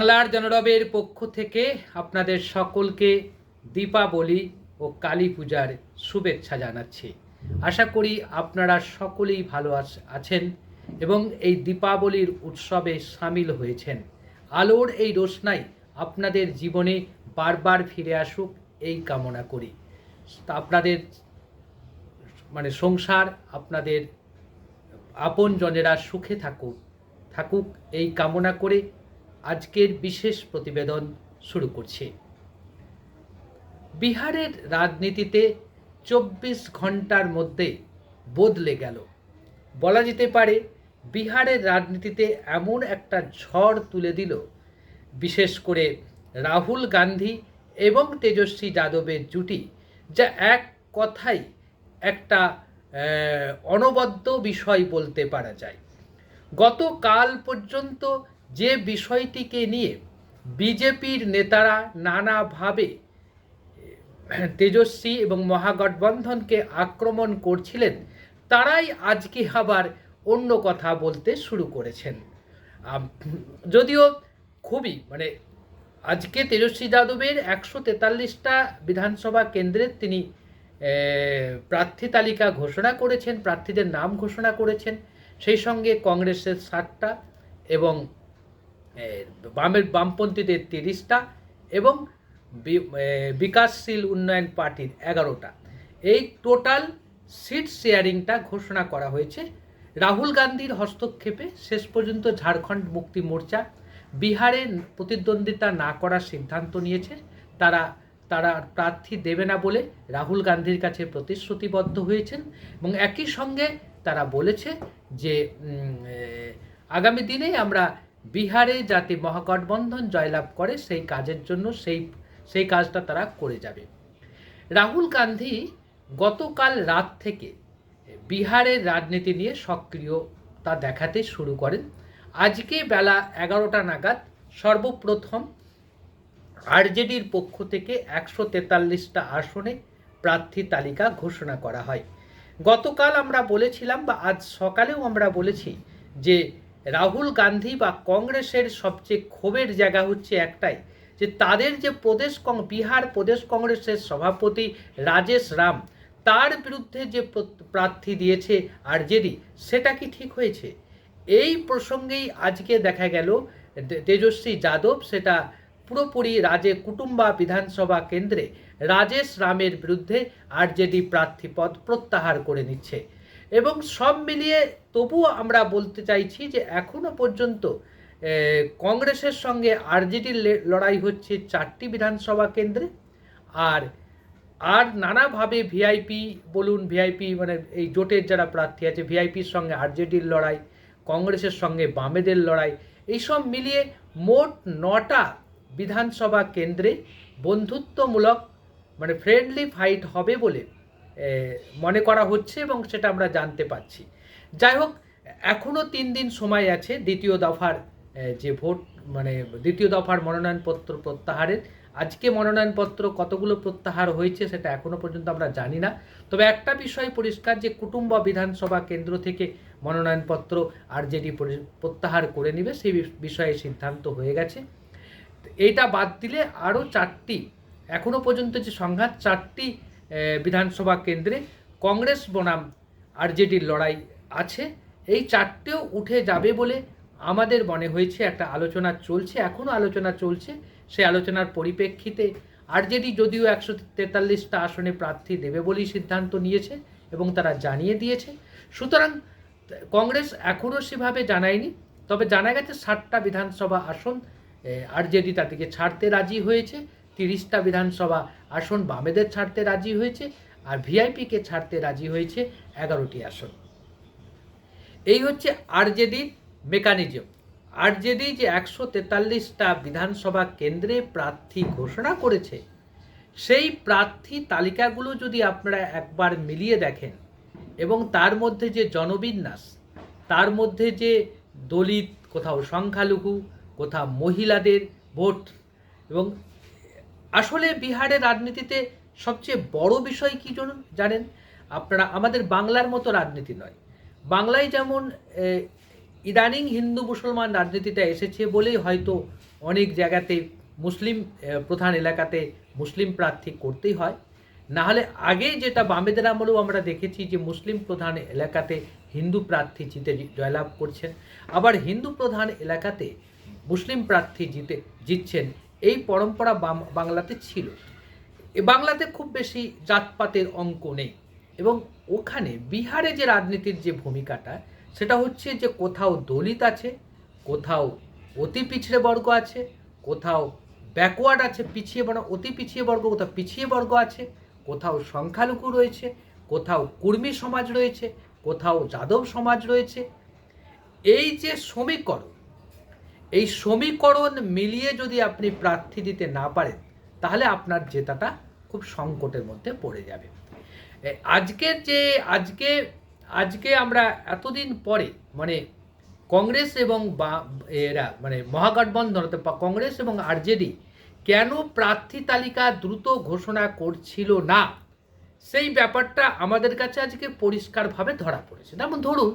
বাংলার জনরবের পক্ষ থেকে আপনাদের সকলকে দীপাবলি ও কালী পূজার শুভেচ্ছা জানাচ্ছি। আশা করি আপনারা সকলেই ভালো আছ- আছেন এবং এই দীপাবলির উৎসবে সামিল হয়েছেন। আলোর এই রোশনাই আপনাদের জীবনে বারবার ফিরে আসুক এই কামনা করি। আপনাদের মানে সংসার, আপনাদের আপনজনেরা সুখে থাকুক থাকুক এই কামনা করে আজকের বিশেষ প্রতিবেদন শুরু করছি। বিহারের রাজনীতিতে চব্বিশ ঘণ্টার মধ্যে বদলে গেল। বলা যেতে পারে, বিহারের রাজনীতিতে এমন একটা ঝড় তুলে দিল। বিশেষ করে রাহুল গান্ধী এবং তেজস্বী যাদবের জুটি, যা এক কথাই একটা অনবদ্য বিষয় বলতে পারা যায়। গতকাল পর্যন্ত যে বিষয়টিকে নিয়ে বিজেপির নেতারা নানাভাবে, তেজস্বী এবং মহাগঠবন্ধনকে আক্রমণ করছিলেন, তারাই আজকে আবার অন্য কথা বলতে শুরু করেছেন। যদিও খুবই মানে আজকে তেজস্বী যাদবের একশো তেতাল্লিশটা বিধানসভা কেন্দ্রের তিনি প্রার্থী তালিকা ঘোষণা করেছেন, প্রার্থীদের নাম ঘোষণা করেছেন। সেই সঙ্গে কংগ্রেসের ষাটটা এবং বামের বামপন্থীদের তিরিশটা এবং বিকাশশীল উন্নয়ন পার্টির এগারোটা। এই টোটাল সিট শেয়ারিংটা ঘোষণা করা হয়েছে। রাহুল গান্ধীর হস্তক্ষেপে শেষ পর্যন্ত ঝাড়খণ্ড মুক্তি মোর্চা বিহারে প্রতিদ্বন্দ্বিতা না করার সিদ্ধান্ত নিয়েছে। তারা তারা প্রার্থী দেবে না বলে রাহুল গান্ধীর কাছে প্রতিশ্রুতিবদ্ধ হয়েছেন এবং একই সঙ্গে তারা বলেছে যে আগামী দিনে আমরা বিহারে যাতে মহাগঠবন্ধন জয়লাভ করে, সেই কাজের জন্য সেই সেই কাজটা তারা করে যাবে। রাহুল গান্ধী গতকাল রাত থেকে বিহারের রাজনীতি নিয়ে সক্রিয়তা দেখাতে শুরু করেন। আজকে বেলা এগারোটা নাগাদ সর্বপ্রথম আরজেডির পক্ষ থেকে একশো তেতাল্লিশটা আসনে প্রার্থী তালিকা ঘোষণা করা হয়। গতকাল আমরা বলেছিলাম বা আজ সকালেও আমরা বলেছি যে রাহুল গান্ধী বা কংগ্রেসের সবচেয়ে ক্ষোভের জায়গা হচ্ছে একটাই, যে তাদের যে প্রদেশ বিহার প্রদেশ কংগ্রেসের সভাপতি রাজেশ রাম, তার বিরুদ্ধে যে প্রার্থী দিয়েছে আরজেডি, সেটা কি ঠিক হয়েছে? এই প্রসঙ্গেই আজকে দেখা গেল তেজস্বী যাদব, সেটা পুরোপুরি রাজে কুটুম্বা বিধানসভা কেন্দ্রে রাজেশ রামের বিরুদ্ধে আরজেডি প্রার্থী পদ প্রত্যাহার করে নিচ্ছে। এবং সব মিলিয়ে তবুও আমরা বলতে চাইছি যে এখনও পর্যন্ত কংগ্রেসের সঙ্গে আরজেডির লড়াই হচ্ছে চারটি বিধানসভা কেন্দ্রে। আর আর নানাভাবে ভিআইপি বলুন, ভিআইপি মানে এই জোটের যারা প্রার্থী আছে, ভিআইপির সঙ্গে আরজেডির লড়াই, কংগ্রেসের সঙ্গে বামেদের লড়াই এইসব মিলিয়ে মোট নটা বিধানসভা কেন্দ্রে বন্ধুত্বমূলক মানে ফ্রেন্ডলি ফাইট হবে বলে মনে করা হচ্ছে এবং সেটা আমরা জানতে পাচ্ছি যাই হোক এখনও তিন দিন সময় আছে দ্বিতীয় দফার যে ভোট মানে দ্বিতীয় দফার মনোনয়নপত্র প্রত্যাহারের। আজকে মনোনয়নপত্র কতগুলো প্রত্যাহার হয়েছে সেটা এখনও পর্যন্ত আমরা জানি না। তবে একটা বিষয় পরিষ্কার যে কুটুম্ব বিধানসভা কেন্দ্র থেকে মনোনয়নপত্র আর যেটি প্রত্যাহার করে নেবে সেই বিষ- বিষয়ে সিদ্ধান্ত হয়ে গেছে। এইটা বাদ দিলে আরও চারটি, এখনও পর্যন্ত যে সংঘাত, চারটি বিধানসভা কেন্দ্রে কংগ্রেস বনাম আরজেডির লড়াই আছে। এই চারটেও উঠে যাবে বলে আমাদের মনে হয়েছে, একটা আলোচনা চলছে এখনও আলোচনা চলছে। সেই আলোচনার পরিপ্রেক্ষিতে আরজেডি যদিও একশো তেতাল্লিশটা আসনে প্রার্থী দেবে বলেই সিদ্ধান্ত নিয়েছে এবং তারা জানিয়ে দিয়েছে। সুতরাং কংগ্রেস এখনও সেভাবে জানায়নি, তবে জানা গেছে ষাটটা বিধানসভা আসন আরজেডি তাদেরকে ছাড়তে রাজি হয়েছে। তিরিশটা বিধানসভা আসন বামেদের ছাড়তে রাজি হয়েছে আর ভিআইপিকে ছাড়তে রাজি হয়েছে এগারোটি আসন। এই হচ্ছে আরজেডির মেকানিজম। আরজেডি যে একশো তেতাল্লিশটা বিধানসভা কেন্দ্রে প্রার্থী ঘোষণা করেছে, সেই প্রার্থী তালিকাগুলো যদি আপনারা একবার মিলিয়ে দেখেন এবং তার মধ্যে যে জনবিন্যাস, তার মধ্যে যে দলিত, কোথাও সংখ্যালঘু, কোথাও মহিলাদের ভোট এবং আসলে বিহারের রাজনীতিতে সবচেয়ে বড় বিষয় কি জানুন জানেন? আপনারা, আমাদের বাংলার মতো রাজনীতি নয়। বাংলায় যেমন ইদানিং হিন্দু মুসলমান রাজনীতিটা এসেছে বলেই হয়তো অনেক জায়গাতে মুসলিম প্রধান এলাকাতে মুসলিম প্রার্থী করতেই হয়। না হলে আগে যেটা বামেদের আমলেও আমরা দেখেছি যে মুসলিম প্রধান এলাকাতে হিন্দু প্রার্থী জিতে জয়লাভ করছেন। আবার হিন্দু প্রধান এলাকাতে মুসলিম প্রার্থী জিতে জিতছেন এই পরম্পরা বাংলাতে ছিল। বাংলাতে খুব বেশি জাতপাতের অঙ্ক নেই এবং ওখানে বিহারে যে রাজনীতির যে ভূমিকাটা, সেটা হচ্ছে যে কোথাও দলিত আছে, কোথাও অতি পিছড়ে বর্গ আছে, কোথাও ব্যাকওয়ার্ড আছে পিছিয়ে বর্গ, অতি পিছিয়ে বর্গ, কোথাও পিছিয়ে বর্গ আছে, কোথাও সংখ্যালঘু রয়েছে, কোথাও কুর্মী সমাজ রয়েছে, কোথাও যাদব সমাজ রয়েছে। এই যে সমীকরণ এই সমীকরণ মিলিয়ে যদি আপনি প্রার্থী দিতে না পারেন, তাহলে আপনার জেতাটা খুব সংকটের মধ্যে পড়ে যাবে। আজকের যে, আজকে আজকে আমরা এতদিন পরে মানে কংগ্রেস এবং বা, এরা মানে মহাগঠবন্ধন কংগ্রেস এবং আরজেডি কেন প্রার্থী তালিকা দ্রুত ঘোষণা করছিল না, সেই ব্যাপারটা আমাদের কাছে আজকে পরিষ্কারভাবে ধরা পড়েছে। যেমন ধরুন,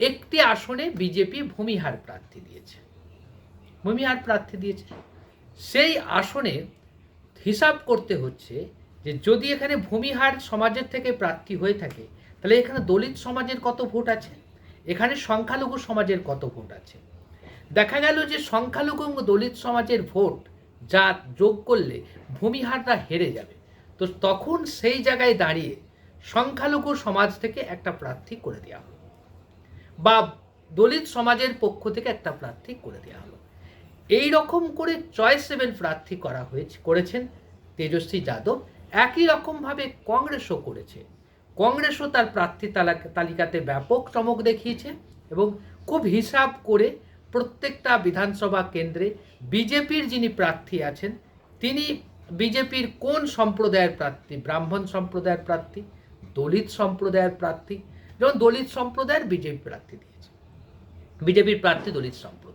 একটি আসনে বিজেপি ভূমিহার প্রার্থী দিয়েছে। ভূমিহার প্রার্থী দিয়েছে সেই আসনে হিসাব করতে হচ্ছে যে যদি এখানে ভূমিহার সমাজের থেকে প্রার্থী হয়ে থাকে, তাহলে এখানে দলিত সমাজের কত ভোট আছে? এখানে সংখ্যালঘু সমাজের কত ভোট আছে? দেখা গেল যে সংখ্যালঘু এবং দলিত সমাজের ভোট যা যোগ করলে ভূমিহারটা হেরে যাবে। তো তখন সেই জায়গায় দাঁড়িয়ে সংখ্যালঘু সমাজ থেকে একটা প্রার্থী করে দেওয়া হলো বা দলিত সমাজের পক্ষ থেকে একটা প্রার্থী করে দেওয়া হলো। এই রকম করে চয়েস সেভেন প্রার্থী করা হয়েছে, করেছেন তেজস্বী যাদব। একই রকমভাবে কংগ্রেসও করেছে। কংগ্রেসও তার প্রার্থী তালাক- তালিকাতে ব্যাপক চমক দেখিয়েছে এবং খুব হিসাব করে প্রত্যেকটা বিধানসভা কেন্দ্রে বিজেপির যিনি প্রার্থী আছেন, তিনি বিজেপির কোন সম্প্রদায়ের প্রার্থী? ব্রাহ্মণ সম্প্রদায়ের প্রার্থী, দলিত সম্প্রদায়ের প্রার্থী? যেমন দলিত সম্প্রদায়ের বিজেপি প্রার্থী দিয়েছে। বিজেপির প্রার্থী দলিত সম্প্রদায়ের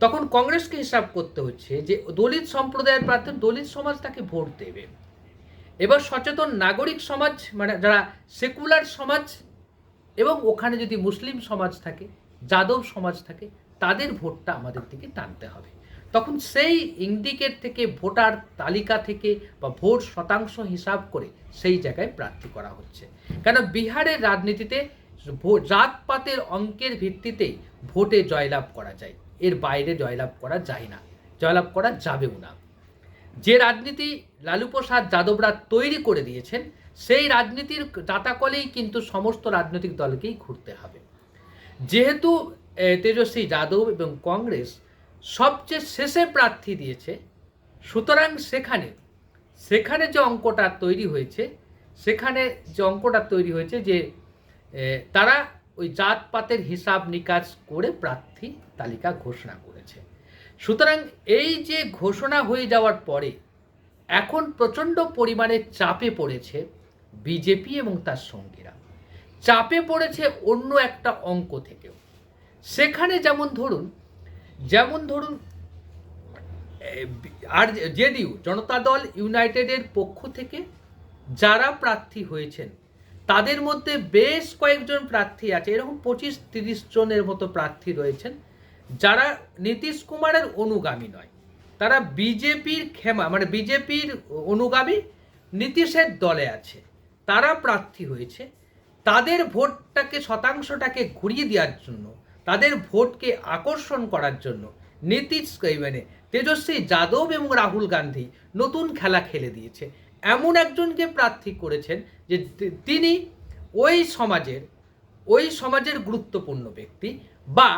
তখন কংগ্রেসকে হিসাব করতে হচ্ছে যে দলিত সম্প্রদায়ের প্রার্থী দলিত সমাজ তাকে ভোট দেবে। এবার সচেতন নাগরিক সমাজ মানে যারা সেকুলার সমাজ এবং ওখানে যদি মুসলিম সমাজ থাকে, যাদব সমাজ থাকে, তাদের ভোটটা আমাদের দিকে টানতে হবে। তখন সেই ইন্ডিকেট থেকে, ভোটার তালিকা থেকে বা ভোট শতাংশ হিসাব করে সেই জায়গায় প্রার্থী করা হচ্ছে। কেন বিহারের রাজনীতিতে জাতপাতের অঙ্কের ভিত্তিতেই ভোটে জয়লাভ করা যায়। এর বাইরে জয়লাভ করা যায় না, জয়লাভ করা যাবেও না। যে রাজনীতি লালু প্রসাদ যাদবরা তৈরি করে দিয়েছেন, সেই রাজনীতির দাতাকলেই কিন্তু সমস্ত রাজনৈতিক দলকেই ঘুরতে হবে। যেহেতু তেজস্বী যাদব এবং কংগ্রেস সবচেয়ে শেষে প্রার্থী দিয়েছে, সুতরাং সেখানে সেখানে যে অঙ্কটা তৈরি হয়েছে, সেখানে যে অঙ্কটা তৈরি হয়েছে যে তারা ওই জাতপাতের হিসাব নিকাশ করে প্রার্থী তালিকা ঘোষণা করেছে। সুতরাং এই যে ঘোষণা হয়ে যাওয়ার পরে এখন প্রচণ্ড পরিমাণে চাপে পড়েছে বিজেপি এবং তার সঙ্গীরা। চাপে পড়েছে অন্য একটা অঙ্ক থেকেও। সেখানে যেমন ধরুন যেমন ধরুন আর জেডিইউ জনতা দল ইউনাইটেডের পক্ষ থেকে যারা প্রার্থী হয়েছেন তাদের মধ্যে বেশ কয়েকজন প্রার্থী আছে, এরকম পঁচিশ তিরিশ জনের মতো প্রার্থী রয়েছেন, যারা নীতিশ কুমারের অনুগামী নয়। তারা বিজেপির ক্ষমা মানে বিজেপির অনুগামী নীতিশের দলে আছে। তারা প্রার্থী হয়েছে। তাদের ভোটটাকে, শতাংশটাকে ঘুরিয়ে দেওয়ার জন্য, তাদের ভোটকে আকর্ষণ করার জন্য নীতিশ মানে তেজস্বী যাদব এবং রাহুল গান্ধী নতুন খেলা খেলে দিয়েছে। এমন একজনকে প্রার্থী করেছেন যে তিনি ওই সমাজের ওই সমাজের গুরুত্বপূর্ণ ব্যক্তি বা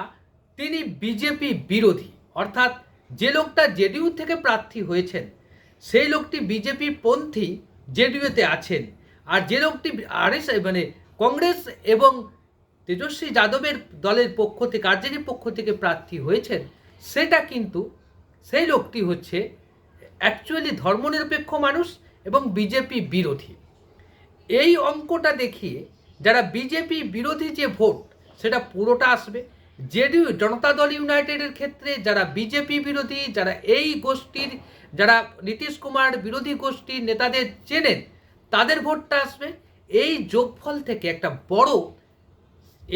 তিনি বিজেপি বিরোধী। অর্থাৎ যে লোকটা জেডিইউ থেকে প্রার্থী হয়েছেন, সেই লোকটি বিজেপি পন্থী জেডিইউতে আছেন। আর যে লোকটি আরএস মানে কংগ্রেস এবং তেজস্বী যাদবের দলের পক্ষ থেকে, আরজেডির পক্ষ থেকে প্রার্থী হয়েছেন, সেটা কিন্তু, সেই লোকটি হচ্ছে অ্যাকচুয়ালি ধর্মনিরপেক্ষ মানুষ এবং বিজেপি বিরোধী। এই অঙ্কটা দেখিয়ে যারা বিজেপি বিরোধী যে ভোট, সেটা পুরোটা আসবে। জেডিউ জনতা দল ইউনাইটেডের ক্ষেত্রে যারা বিজেপি বিরোধী, যারা এই গোষ্ঠীর, যারা নীতিশ কুমার বিরোধী গোষ্ঠীর নেতাদের চেনেন, তাদের ভোটটা আসবে। এই যোগফল থেকে একটা বড়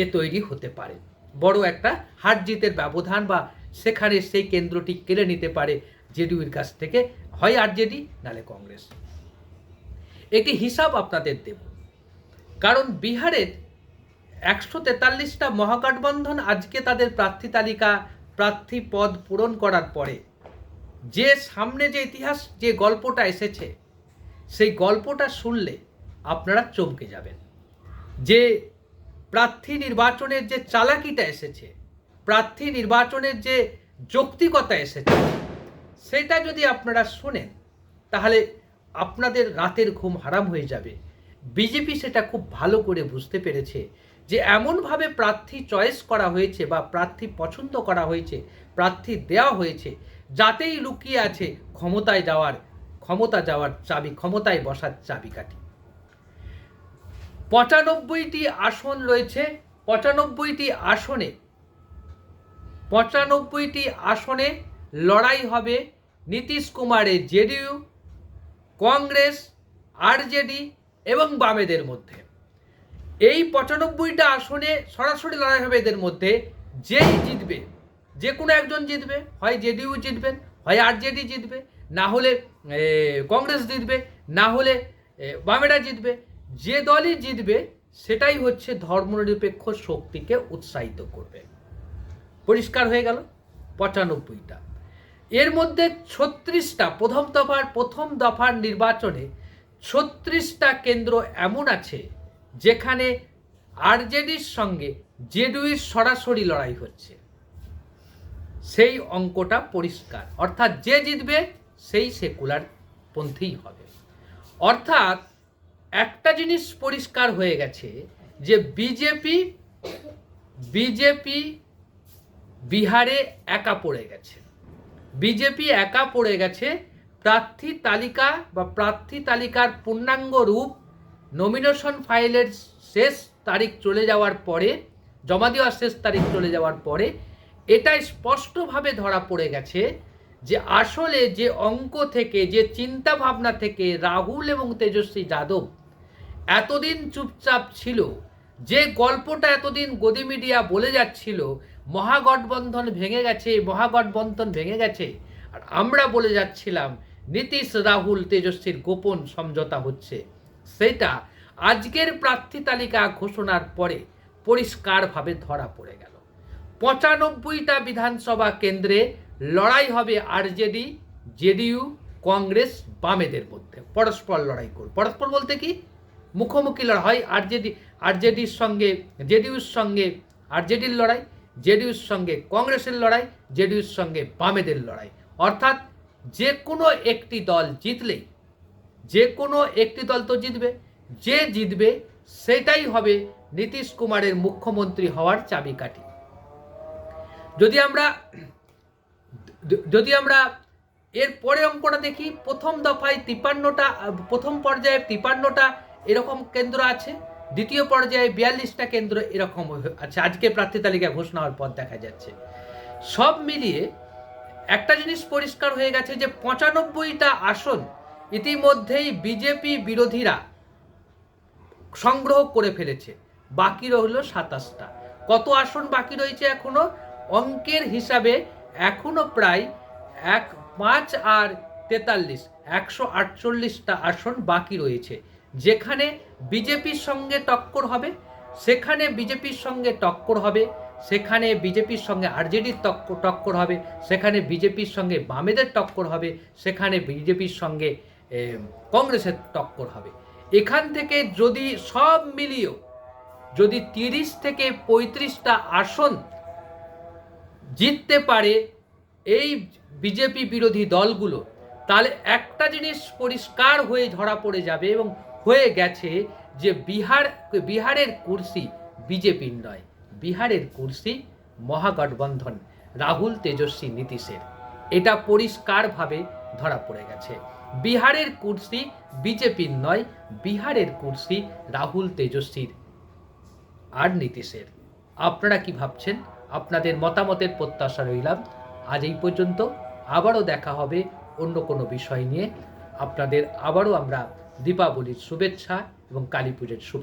এ তৈরি হতে পারে। বড় একটা হার জিতের ব্যবধান বা সেখানে সেই কেন্দ্রটি কেড়ে নিতে পারে জেডিউর কাছ থেকে। হয় আরজেডি, নালে কংগ্রেস। একটি হিসাব আপনাদের দেব। কারণ বিহারের একশো তেতাল্লিশটা মহাগঠবন্ধন আজকে তাদের প্রার্থী তালিকা, প্রার্থী পদ পূরণ করার পরে যে সামনে যে ইতিহাস, যে গল্পটা এসেছে, সেই গল্পটা শুনলে আপনারা চমকে যাবেন। যে প্রার্থী নির্বাচনের যে চালাকিটা এসেছে, প্রার্থী নির্বাচনের যে যৌক্তিকতা এসেছে, সেটা যদি আপনারা শোনেন, তাহলে আপনাদের রাতের ঘুম হারাম হয়ে যাবে। বিজেপি সেটা খুব ভালো করে বুঝতে পেরেছে যে এমনভাবে প্রার্থী চয়েস করা হয়েছে বা প্রার্থী পছন্দ করা হয়েছে, প্রার্থী দেওয়া হয়েছে, যাতেই লুকিয়ে আছে ক্ষমতায় যাওয়ার, ক্ষমতা যাওয়ার চাবি, ক্ষমতায় বসার চাবিকাঠি। পঁচানব্বইটি আসন রয়েছে, পঁচানব্বইটি আসনে পঁচানব্বইটি আসনে লড়াই হবে নীতিশ কুমারের জেডিইউ কংগ্রেস, আরজেডি এবং বামেদের মধ্যে। এই পঁচানব্বইটা আসনে সরাসরি লড়াই হবে এদের মধ্যে। যেই জিতবে, যে কোনো একজন জিতবে, হয় জেডিইউ জিতবেন হয় আরজেডি জিতবে, না হলে কংগ্রেস জিতবে, না হলে বামেরা জিতবে। যে দলই জিতবে, সেটাই হচ্ছে ধর্মনিরপেক্ষ শক্তিকে উৎসাহিত করবে। পরিষ্কার হয়ে গেল পঁচানব্বইটা। এর মধ্যে ছত্রিশটা, প্রথম দফার প্রথম দফার নির্বাচনে ছত্রিশটা কেন্দ্র এমন আছে যেখানে আরজেডির সঙ্গে জেডিউর সরাসরি লড়াই হচ্ছে। সেই অঙ্কটা পরিষ্কার। অর্থাৎ যে জিতবে, সেই সেকুলার পন্থী হবে। অর্থাৎ একটা জিনিস পরিষ্কার হয়ে গেছে যে বিজেপি বিজেপি বিহারে একা পড়ে গেছে। বিজেপি একা পড়ে গেছে। প্রার্থী তালিকা বা প্রার্থী তালিকার পূর্ণাঙ্গ রূপ নমিনেশন ফাইলের শেষ তারিখ চলে যাওয়ার পরে, জমা দেওয়ার শেষ তারিখ চলে যাওয়ার পরে, এটা স্পষ্টভাবে ধরা পড়ে গেছে যে আসলে যে অঙ্ক থেকে, যে চিন্তা ভাবনা থেকে রাহুল এবং তেজস্বী যাদব এতদিন চুপচাপ ছিল, যে গল্পটা এতদিন গদি মিডিয়া বলে যাচ্ছিল মহাগঠবন্ধন ভেঙে গেছে, মহাগঠবন্ধন ভেঙে গেছে। আর আমরা বলে যাচ্ছিলাম, নীতিশ রাহুল তেজস্বীর গোপন সমঝোতা হচ্ছে। সেটা আজকের প্রার্থী তালিকা ঘোষণার পরে পরিষ্কারভাবে ধরা পড়ে গেল। পঁচানব্বইটা বিধানসভা কেন্দ্রে লড়াই হবে আরজেডি, জেডিইউ, কংগ্রেস, বামেদের মধ্যে। পরস্পর লড়াই করবে পরস্পর বলতে কি? মুখোমুখি লড়াই হয় আরজেডি, আরজেডির সঙ্গে জেডিউর সঙ্গে আরজেডির লড়াই। জেডিইউর সঙ্গে কংগ্রেসের লড়াই জেডিউর সঙ্গে বামেদের লড়াই। অর্থাৎ যে কোনো একটি দল জিতলেই, যে কোনো একটি দল তো জিতবে, যে জিতবে সেটাই হবে নীতিশ কুমারের মুখ্যমন্ত্রী হওয়ার চাবিকাঠি। যদি আমরা যদি আমরা এর পরে অঙ্কটা দেখি, প্রথম দফায় তিপান্নটা, প্রথম পর্যায়ে তিপান্নটা এরকম কেন্দ্র আছে। দ্বিতীয় পর্যায়ে বিয়াল্লিশটা কেন্দ্র এরকম আছে। আজকে প্রার্থী তালিকা ঘোষণা হওয়ার পর দেখা যাচ্ছে। সব মিলিয়ে একটা জিনিস পরিষ্কার হয়ে গেছে যে পঁচানব্বইটা আসন ইতিমধ্যেই বিজেপি বিরোধীরা সংগ্রহ করে ফেলেছে। বাকি রইল সাতাশটা। কত আসন বাকি রয়েছে এখনও? অঙ্কের হিসাবে এখনও প্রায় এক পাঁচ আর তেতাল্লিশ। একশো আটচল্লিশটা আসন বাকি রয়েছে। যেখানে বিজেপির সঙ্গে টক্কর হবে, সেখানে বিজেপির সঙ্গে টক্কর হবে, সেখানে বিজেপির সঙ্গে আরজেডির টক্কর হবে, সেখানে বিজেপির সঙ্গে বামেদের টক্কর হবে, সেখানে বিজেপির সঙ্গে কংগ্রেসের টক্কর হবে। এখান থেকে যদি সব মিলিয়েও যদি তিরিশ থেকে পঁয়ত্রিশটা আসন জিততে পারে এই বিজেপি বিরোধী দলগুলো, তাহলে একটা জিনিস পরিষ্কার হয়ে ধরা পড়ে যাবে এবং হয়ে গেছে যে বিহার, বিহারের কুর্সি বিজেপির নয়, বিহারের কুর্সি মহাগঠবন্ধন রাহুল তেজস্বী নীতিশের। এটা পরিষ্কারভাবে ধরা পড়ে গেছে। বিহারের কুর্সি বিজেপির নয়, বিহারের কুর্সি রাহুল তেজস্বীর আর নীতিশের। আপনারা কি ভাবছেন? আপনাদের মতামতের প্রত্যাশা রইলাম। আজ এই পর্যন্ত। আবারও দেখা হবে অন্য কোনো বিষয় নিয়ে। আপনাদের আবারও আমরা দীপাবলির শুভেচ্ছা এবং কালী পুজোর শুভেচ্ছা।